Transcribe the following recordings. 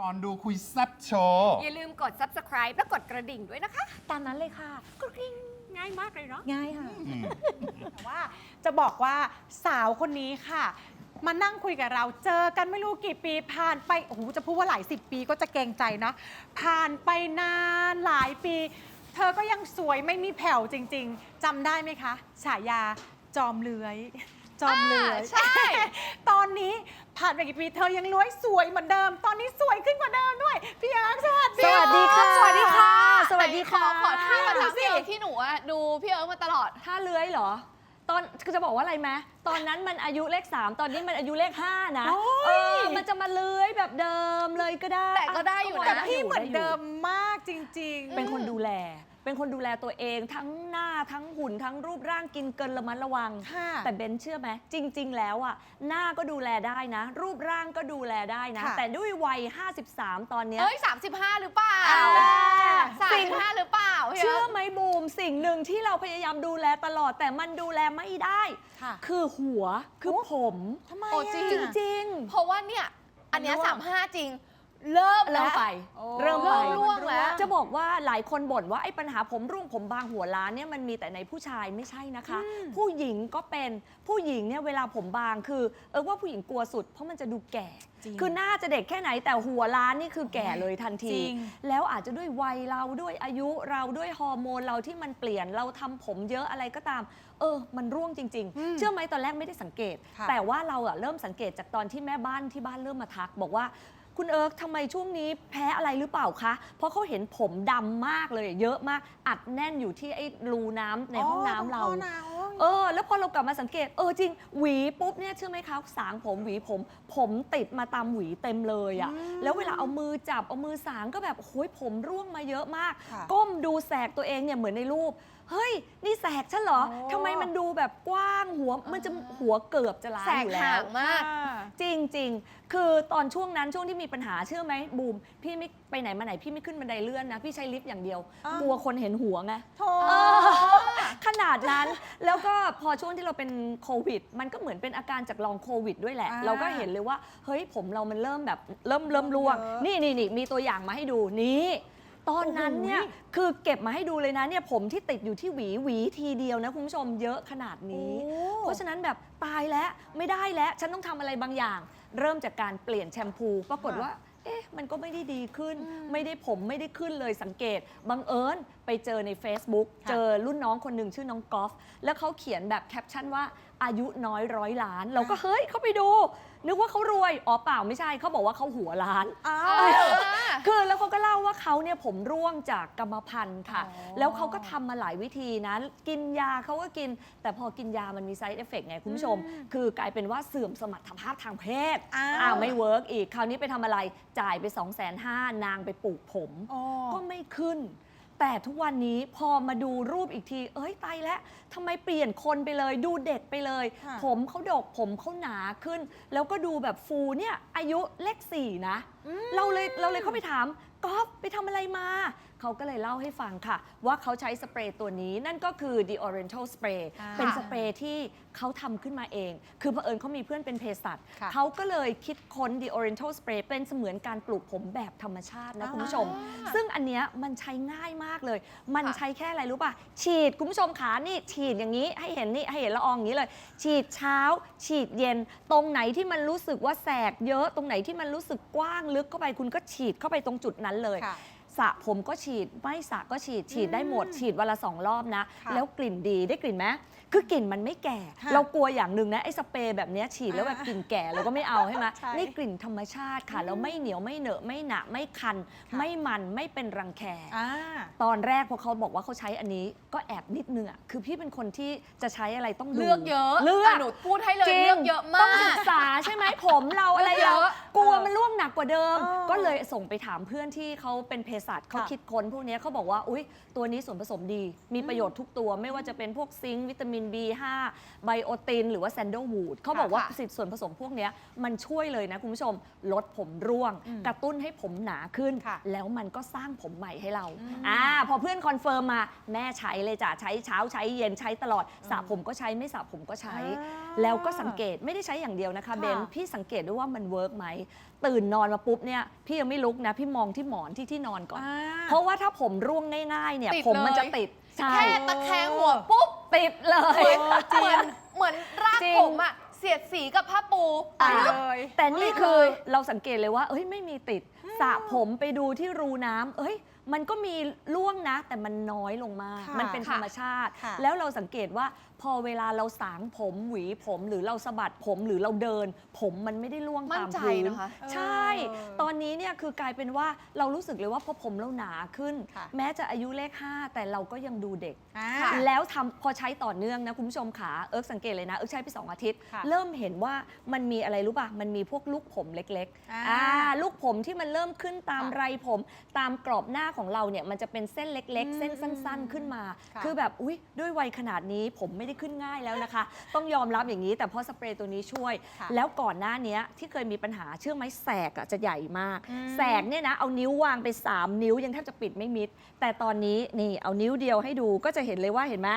ก่อนดูคุยแซ่บโชว์อย่าลืมกด subscribe และกดกระดิ่งด้วยนะคะ ตามนั้นเลยค่ะกระดิ่งง่ายมากเลยเนาะง่ายค่ะแต่ว่าจะบอกว่าสาวคนนี้ค่ะ มานั่งคุยกับเราเจอกันไม่รู้กี่ปีผ่านไปโอ้โหจะพูดว่าหลายสิบปีก็จะเกรงใจนะ ผ่านไปนานหลายปี เธอก็ยังสวยไม่มีแผ่วจริง ๆจำได้ไหมคะฉายาจอมเลื้อย จอมเลื้อย อ่าใช่ ตอนนี้ ผ่านไปกี่ปีเธอยังเลื้อยสวยเหมือนเดิม ตอนนี้สวยขึ้นกว่าเดิมด้วย พี่ยักษ์สวัสดีสวัสดีค่ะ สวัสดีค่ะ สวัสดีค่ะขอขอท่ามาดูทำสิพี่เอิร์กที่หนูอะดูพี่เอิร์กมาตลอดถ้าเลื้อยเหรอ ตอนคือจะบอกว่าอะไรไหมตอนนั้นมันอายุเลข 3 ตอนนี้มันอายุเลข 5 นะโอ้ย เออมันจะมาเลื้อยแบบเดิมเลยก็ได้แต่ก็ได้อยู่นะ แต่ได้พี่ยู่เหมือนไยู่เดิมมากจริงๆ เป็นคนดูแล เป็นคนดูแลตัวเอง ทั้งหน้าทั้งหุ่นทั้งรูปร่างกินเกินระมัดระวัง ค่ะ แต่เบนเชื่อไหมจริง ๆ แล้วอะหน้าก็ดูแลได้นะ รูปร่างก็ดูแลได้นะ ค่ะ แต่ด้วยวัย 53 ตอนเนี้ย เอ้ย 35 หรือเปล่าเอาละสามสิบห้าหรือเปล่าพี่เชื่เอิอร์กไหมบูมสิ่งหนึ่งที่เราพยายามดูแลตลอดแต่มันดูแลไม่ได้ ค่ะ คือหัวคือผม ทำไมโอ้อะจริง จริง เพราะว่าเนี่ย อันเนี้ยร่วง35จริง เริ่มๆแล้เริ่ว มไปโอ้เริ่มไปเริ่มร่วงแล้ว จะบอกว่าหลายคนบ่นว่าไอ้ปัญหาผมร่วงผมบางหัวล้านเนี่ยมันมีแต่ในผู้ชายไม่ใช่นะคะ ผู้หญิงก็เป็นผู้หญิงเนี่ยเวลาผมบางคือเออว่าผู้หญิงกลัวสุด เพราะมันจะดูแก่ จริงคือหน้าจะเด็กแค่ไหนแต่หัวล้านนี่คือแก่เลยทันจทีริง แล้วอาจจะด้วยวัยเราด้วยอายุเราด้วยฮอร์โมนเราที่มันเปลี่ยนเราทำผมเยอะอะไรก็ตาม เออ มันร่วงจริง อืมๆ เชื่อไหมตอนแรกไม่ได้สังเกต ค่ะ แต่ว่าเราอะเริ่มสังเกตจากตอนที่แม่บ้านที่บ้านเริ่มมาทัก บอกว่า คุณเอิร์กทำไมช่วงนี้แพ้อะไรหรือเปล่าคะ เพราะเขาเห็นผมดำมากเลย เยอะมากอัดแน่นอยู่ที่ไอ้รูน้ำในห้องน้ำเราห้อน้ำ เออ แล้วพอเรากลับมาสังเกต เออจริง หวีปุ๊บเนี่ยเชื่อไหมคะสางผมหวีผม ผมติดมาตามหวีเต็มเลยอะ่ะอืมแล้วเวลาเอามือจับเอามือสางก็แบบโอ้ยผมร่วงมาเยอะมาก ค่ะก้มดูแสกตัวเองเนี่ยเหมือนในรูป เฮ้ย นี่แสกฉันเหรอโอ้ ทำไมมันดูแบบกว้างหัวมันจะหัวเกือบจะล้านแสอกยู่แล้ห่าวงมาก จริงจริงๆ คือตอนช่วงนั้นช่วงที่มีปัญหาเชื่อไหมบูม พี่ไม่ไปไหนมาไหนพี่ไม่ขึ้นบันไดเลื่อนนะ พี่ใช้ลิฟต์อย่างเดียว อ้าว กลัวคนเห็นหัวไงโถเออข นาดนั้น แล้วก็พอช่วงที่เราเป็นโควิด มันก็เหมือนเป็นอาการจากลองโควิดด้วยแหละ อ่าเราก็เห็นเลยว่า เฮ้ยผมเรามันเริ่มแบบเริ่มเริ่มร่วง เยอะ นี่นี่นี่มีตัวอย่างมาให้ดูนี่ ตอนนั้นเนี่ยโอ้โหคือเก็บมาให้ดูเลยนะเนี่ยผมที่ติดอยู่ที่หวีหวีทีเดียวนะคุณผู้ชมเยอะขนาดนี้โอ้เพราะฉะนั้นแบบตายแล้วไม่ได้แล้ว ฉันต้องทำอะไรบางอย่าง เริ่มจากการเปลี่ยนแชมพู ปรากฏว่า เอ๊ะมันก็ไม่ได้ดีขึ้น ไม่ได้ผมไม่ได้ขึ้นเลยสังเกตบังเอิญไปเจอใน Facebook ค่ะเจอรุ่นน้องคนหนึ่งชื่อน้องกอล์ฟแล้วเขาเขียนแบบแคปชั่นว่าอายุน้อยร้อยล้าน เราก็เฮ้ยเข้าไปดู นึกว่าเขารวย อ๋อเปล่าไม่ใช่เขาบอกว่าเขาหัวล้าน อ้าเอว อ คือแล้วเขาก็เล่าว่าเขาเนี่ยผมร่วงจากกรรมพันธุ์ค่ะ อ๋อแล้วเขาก็ทำมาหลายวิธีนะกินยาเขาก็กิน แต่พอกินยามันมีไซ d ์เอฟเฟกไงคุณผู้ชมอืมคือกลายเป็นว่าเสื่อมสมรรถภาพทางเพศอ้าวอ้าวไม่เวิร์กอีก คราวนี้ไปทำอะไรจ่ายไป 2 5 0 0 0 0นางไปปลูกผม อ๋อ ก็ไม่ขึ้น แต่ทุกวันนี้พอมาดูรูปอีกที เอ้ยตายแล้วทำไมเปลี่ยนคนไปเลย ดูเด็กไปเลย ค่ะ ผมเขาดกผมเขาหนาขึ้น แล้วก็ดูแบบฟูเนี่ยอายุเลขสี่นะ เราเลยเราเลยเข้าไปถามก๊อฟไปทำอะไรมา เขาก็เลยเล่าให้ฟังค่ะ ว่าเขาใช้สเปรย์ตัวนี้นั่นก็คือ The Oriental Spray อ่าเป็นสเปรย์ที่เขาทำขึ้นมาเอง คือเผอิญเขามีเพื่อนเป็นเภสัชค่ะเขาก็เลยคิดค้น The Oriental Spray เป็นเสมือนการปลูกผมแบบธรรมชาตินะคุณผู้ชม อ่า ซึ่งอันเนี้ยมันใช้ง่ายมากเลย มันค่ะใช้แค่อะไรรู้ป่ะ ฉีดคุณผู้ชมขานี่ฉีดอย่างนี้ให้เห็นนี่ให้เห็นละอองอย่างนี้เลย ฉีดเช้า ฉีดเย็น ตรงไหนที่มันรู้สึกว่าแสกเยอะ ตรงไหนที่มันรู้สึกกว้างลึกเข้าไปคุณก็ฉีดเข้าไปตรงจุดนั้นเลย ค่ะ สระผมก็ฉีด ไม่สระก็ฉีด ฉีดได้หมด ฉีดวันละสองรอบนะ ค่ะแล้วกลิ่นดีได้กลิ่นไหมคือกลิ่นมันไม่แก่ ค่ะเรากลัวอย่างหนึ่งนะไอ้สเปรย์แบบเนี้ยฉีดแล้วแบบกลิ่นแก่เราก็ไม่เอาใช่ไหมใช่นี่กลิ่นธรรมชาติค่ะแล้วไม่เหนียวไม่เหนอะไม่หนะไม่คัน ค่ะ ไม่มันไม่เป็นรังแค อ่า ตอนแรกพอเขาบอกว่าเขาใช้อันนี้ก็แอบนิดนึงอะคือพี่เป็นคนที่จะใช้อะไรต้องดูเลือกเยอะเลือกะหนูพูดให้เลยจริงเลือกเยอะมาต้องศึก กษาใช่ไหมผมเราอะไรเยเราอะกลัวมันร่วงหนักกว่าเดิม เออก็เลยส่งไปถามเพื่อนที่เขาเป็นเภสัชเขาค่ะคิดค้นพวกเนี้ยเขาบอกว่าอุ้ยตัวนี้ส่วนผสมดี มีประโยชน์ทุกตัว ไม่ว่าจะเป็นพวกซิงค์วิตามิน B5 ไบโอติน หรือว่าแซนเดลวูดเขาบอกว่าค่ะสิทธิ์ส่วนผสมพวกเนี้ยมันช่วยเลยนะคุณผู้ชม ลดผมร่วงอืมกระตุ้นให้ผมหนาขึ้นค่ะแล้วมันก็สร้างผมใหม่ให้เราอืมอ่าพอเพื่อนคอนเฟิร์มมาแม่ใช้เลยจ้ะใช้เช้าใช้เย็นใช้ตลอดสระผมก็ใช้ไม่สระผมก็ใช้อ่าแล้วก็สังเกตไม่ได้ใช้อย่างเดียวนะคะค่ะเบนพี่สังเกตด้วยว่ามันเวิร์กไหม ตื่นนอนมาปุ๊บเนี่ยพี่ยังไม่ลุกนะ พี่มองที่หมอนที่ที่นอนก่อน อ่า เพราะว่าถ้าผมร่วงง่ายๆ เนี่ย ติดผมมันเลย จะติดใช่แค่ตะแคงหัวปุ๊บติดเลเหยมือนเหมือนเหมือนรากจริง ผมอะเสียดสีกับผ้าปู อะไปเลยแต่นี่ไม่คือเลยเราสังเกตเลยว่า เอ้ยไม่มีติดสระผมไปดูที่รูน้ำเอ้ย มันก็มีร่วงนะ แต่มันน้อยลงมาก ค่ะมันเป็นธรรมชาติ ค่ะ แล้วเราสังเกตว่า พอเวลาเราสางผมหวีผมหรือเราสะบัดผมหรือเราเดิน ผมมันไม่ได้ร่วงมั่ตานมใจพื้นนะคะใช่ตอนนี้เนี่ยคือกลายเป็นว่าเรารู้สึกเลยว่าพอผมเราหนาขึ้น ค่ะ แม้จะอายุเลข 5 แต่เราก็ยังดูเด็ก อ่าค่ะแล้วทำพอใช้ต่อเนื่องนะคุณผู้ชมขาเอิร์กสังเกตเลยนะ เอิร์กใช้ไป 2 อาทิตย์ ค่ะเริ่มเห็นว่ามันมีอะไรรู้ป่ะ มันมีพวกลูกผมเล็กอ่าๆอ่าลูกผมที่มันเริ่มขึ้นตามค่ะไรผม ตามกรอบหน้าของเราเนี่ยมันจะเป็นเส้นเล็ก อืมๆ เส้นสั้น ๆ ขึ้นมา ค่ะ คือแบบอุ้ยด้วยวัยขนาดนี้ผมไม่ได้ขึ้นง่ายแล้วนะคะ ต้องยอมรับอย่างนี้แต่เพราะสเปรย์ตัวนี้ช่วย ค่ะแล้วก่อนหน้าเนี้ยที่เคยมีปัญหาเชื่อไหมแสกอะจะใหญ่มาก อืม แสกเนี่ยนะเอานิ้ววางไป 3 นิ้วยังแทบจะปิดไม่มิด แต่ตอนนี้นี่เอานิ้วเดียวให้ดูก็จะเห็นเลยว่าเห็นไหม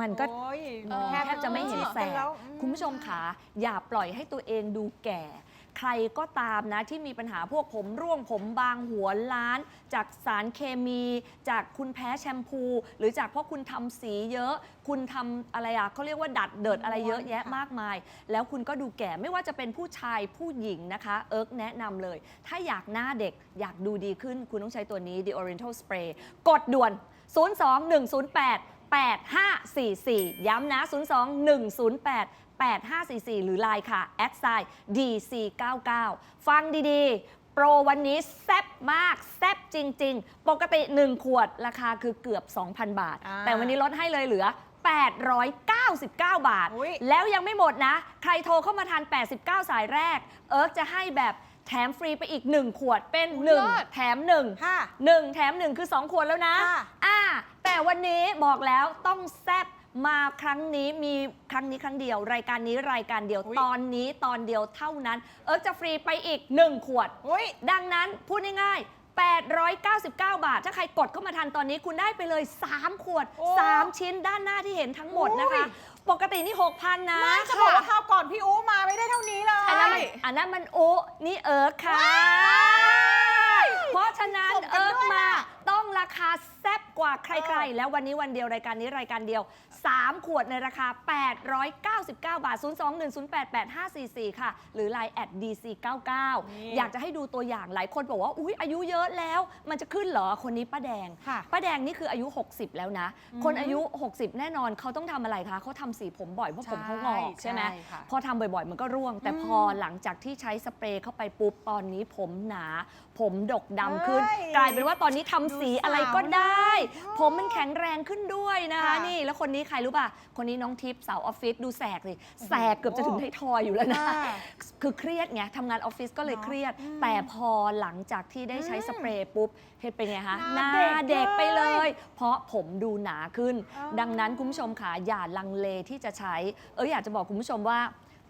มันก็ โอ้ยเออแทบจะไม่เห็นแสกังล้ว คุณผู้ชมขาอย่าปล่อยให้ตัวเองดูแก่ ใครก็ตามนะที่มีปัญหาพวกผมร่วงผมบางหัวล้าน จากสารเคมี จากคุณแพ้แชมพู หรือจากเพราะคุณทำสีเยอะ คุณทำอะไรอะเขาเรียกว่าดัดเดิดอะไรเยอะแยะค่ะมากมาย แล้วคุณก็ดูแก่ไม่ว่าจะเป็นผู้ชายผู้หญิงนะคะ เอิร์กแนะนำเลย ถ้าอยากหน้าเด็กอยากดูดีขึ้นคุณต้องใช้ตัวนี้ The Oriental Spray กดด่วน 02108 8544 ย้ำนะ 02108 8544 หรือ Line ค่ะ a d s i DC99 ฟังดีๆ โปรวันนี้แซ่บมากแซ่บจริง ๆ ปกติ 1 ขวดราคาคือเกือบ 2,000 บาท อ่า แต่วันนี้ลดให้เลยเหลือ 899 บาท อุ๊ย แล้วยังไม่หมดนะ ใครโทรเข้ามาทัน89 สายแรก เอิร์กจะให้แบบแถมฟรีไปอีก 1 ขวดเป็นเลิศ 1 แถม 1 ค่ะ 1 แถม 1 คือ 2 ขวดแล้วนะ ค่ะ อ่า แต่วันนี้บอกแล้วต้องแซบ มาครั้งนี้มีครั้งนี้ครั้งเดียว รายการนี้รายการเดียวอุ๊ย ตอนนี้ตอนเดียวเท่านั้น เอิร์กจะฟรีไปอีก 1 ขวด อุ้ย ดังนั้นพูดง่ายๆ 899 บาท ถ้าใครกดเข้ามาทันตอนนี้คุณได้ไปเลย 3 ขวด โอ้3 ชิ้นด้านหน้าที่เห็นทั้งหมดนะคะ อุ้ยปกตินี่ 6,000 นะไม่จะบอกว่าคราวก่อนพี่อู๋มาไม่ได้เท่านี้เลย อันนั้นมันอันนั้นมันอุนี่เอิร์กค่ะ เพราะฉะนั้นส่งกันเอิร์กด้วยมาน่ะ ต้องราคาแซ่บ กว่าใครๆ แล้ววันนี้วันเดียวรายการนี้รายการเดียว 3 ขวดในราคา 899 บาท 021088544 ค่ะ หรือ Line at dc99 อยากจะให้ดูตัวอย่างหลายคนบอกว่า อุ๊ย อายุเยอะแล้ว มันจะขึ้นเหรอ คนนี้ป้าแดง ค่ะ ป้าแดงนี่คืออายุ 60 แล้วนะ คนอายุ 60 แน่นอนเขาต้องทำอะไรคะเขาทำสีผมบ่อยเพราะผมเขางอกใช่ไหมค่ะ พอทำบ่อยๆ มันก็ร่วง แต่พอหลังจากที่ใช้สเปรย์เข้าไปปุ๊บ ตอนนี้ผมหนา ผมดกดำขึ้นเฮ้ยกลายเป็นว่าตอนนี้ทำสีดูสาวอะไรก็ได้เลยผมมันแข็งแรงขึ้นด้วยนะคะค่ะนี่แล้วคนนี้ใครรู้ป่ะ คนนี้น้องทิพย์สาวออฟฟิศดูแสกสิแสกเกือบจะถึงไทยทอยอยู่แล้วนะอ่าคือเครียดไงทำงานออฟฟิศก็เลยเนอะเครียดอืมแต่พอหลังจากที่ได้ใช้อืมสเปรย์ปุ๊บเฮ็ดเป็นไงคะหหน้าน้าเด็เด็กกไปเลเลยยเพราะผมดูหนาขึ้นอ๋อดังนั้นคุณผู้ชมค่ะอย่าลังเลที่จะใช้ เอออยากจะบอกคุณผู้ชมว่า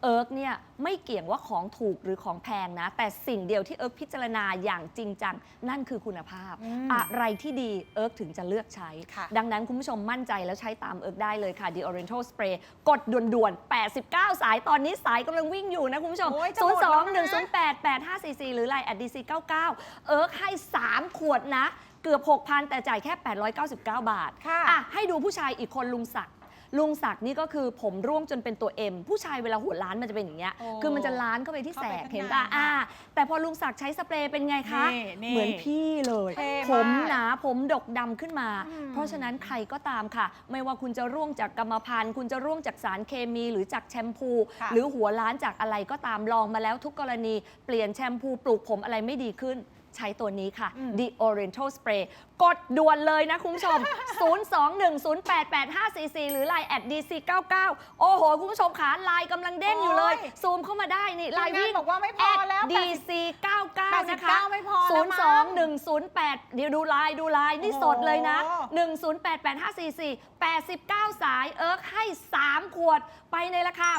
เอิร์กเนี่ยไม่เกี่ยงว่าของถูกหรือของแพงนะ แต่สิ่งเดียวที่เอิร์กพิจารณาอย่างจริงจัง นั่นคือคุณภาพอืมอะไรที่ดีเอิร์กถึงจะเลือกใช้ค่ะดังนั้นคุณผู้ชมมั่นใจแล้วใช้ตามเอิร์กได้เลยค่ะ The Oriental Spray กดด่วนๆ 89 สายตอนนี้สายกำลังวิ่งอยู่นะคุณผู้ชมโอ้ยจะหมดแล้วนะ0 2 1 0 8 8 5 4 4 หรือ Line at DC 99เอิร์กให้ 3 ขวดนะ เกือบ 6,000 แต่จ่ายแค่ 899 บาทค่ะอะให้ดูผู้ชายอีกคนลุงศักดิ์ ลุงศักดิ์นี่ก็คือผมร่วงจนเป็นตัว M ผู้ชายเวลาหัวล้านมันจะเป็นอย่างเงี้ย โอ้คือมันจะล้านเข้าไปที่แสกเข้าไปข้างเห็นในป่ะค่ะอ่า แต่พอลุงศักดิ์ใช้สเปรย์เป็นไงคะ นี่นี่เหมือนพี่เลย เท่มากผมหนาผมดกดำขึ้นมา อืม เพราะฉะนั้นใครก็ตามค่ะ ไม่ว่าคุณจะร่วงจากกรรมพันธุ์ คุณจะร่วงจากสารเคมี หรือจากแชมพู ค่ะหรือหัวล้านจากอะไรก็ตามลองมาแล้วทุกกรณี เปลี่ยนแชมพูปลูกผมอะไรไม่ดีขึ้น ใช้ตัวนี้ค่ะอืม The Oriental Spray กดด่วนเลยนะคุณผู้ชม 021088544 หรือ Line at DC99 โอ้โห คุณผู้ชมขาไลน์กำลังเด้งอยู่เลย โอ้ยซูมเข้ามาได้นี่ไลน์ทีมงานวิ่งบอกว่าไม่พอแล้ว at DC99 นะคะ 89ไม่พอแล้วมั้ง 02108เดี๋ยวดูไลน์ดูไลน์นี่สดเลยนะ โอ้1088544 89 สายเอิร์กให้ 3 ขวดไปในราคา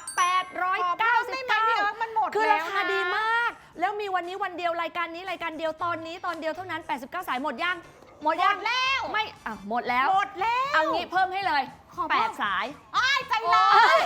ขอเพิ่มได้ไหมพี่เอิร์กมันหมดคือแล้วราคานะดีมาก แล้วมีวันนี้วันเดียวรายการนี้รายการเดียวตอนนี้ตอนเดียวเท่านั้น 89 สายหมดยังหมดยังหมดแล้ว ไม่อะหมดแล้วหมดแล้วเอางี้เพิ่มให้เลยขอเพิ่ม8สาย อ้ายใจร้าย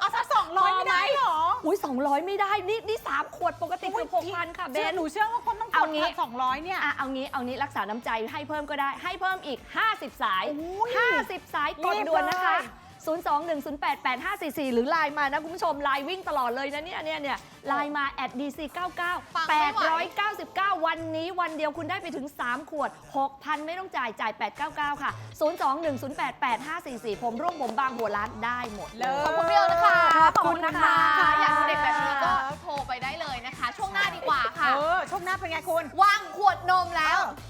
เอาสักสองร้อยพอไม่ไหมได้หรออุ้ย200 ไม่ได้นี่นี่สามขวดปกติคือหกพันค่ะเบเชื่อน หนูเชื่อว่าคนต้องกเอาดงี้พันสองร้อยเนี่ย อะเอางี้เอางี้รักษาน้ำใจให้เพิ่มก็ได้ให้เพิ่มอีก 50 สาย โอ้ย50 สายกดรีบด่วนนะคะ เลย 021088544 หรือไลน์มานะคุณผู้ชมไลน์วิ่งตลอดเลยนะเนี่ยเนี่ยเนี่ยไลน์มา @dc99 ฟังไม่ไหว899 วันนี้วันเดียวคุณได้ไปถึง 3 ขวด 6,000 ไม่ต้องจ่ายจ่าย 899 ค่ะ 021088544 ผมร่วงผมบางหัวร้านได้หมดเลย ขอบคุณพี่เอิญนะคะขอบคุณนะคะ อยากดูเด็กแบบนี้ก็โทรไปได้เลยนะคะ ช่วงหน้าดีกว่าค่ะ เออช่วงหน้าเป็นไงคุณ วางขวดนมแล้วแต่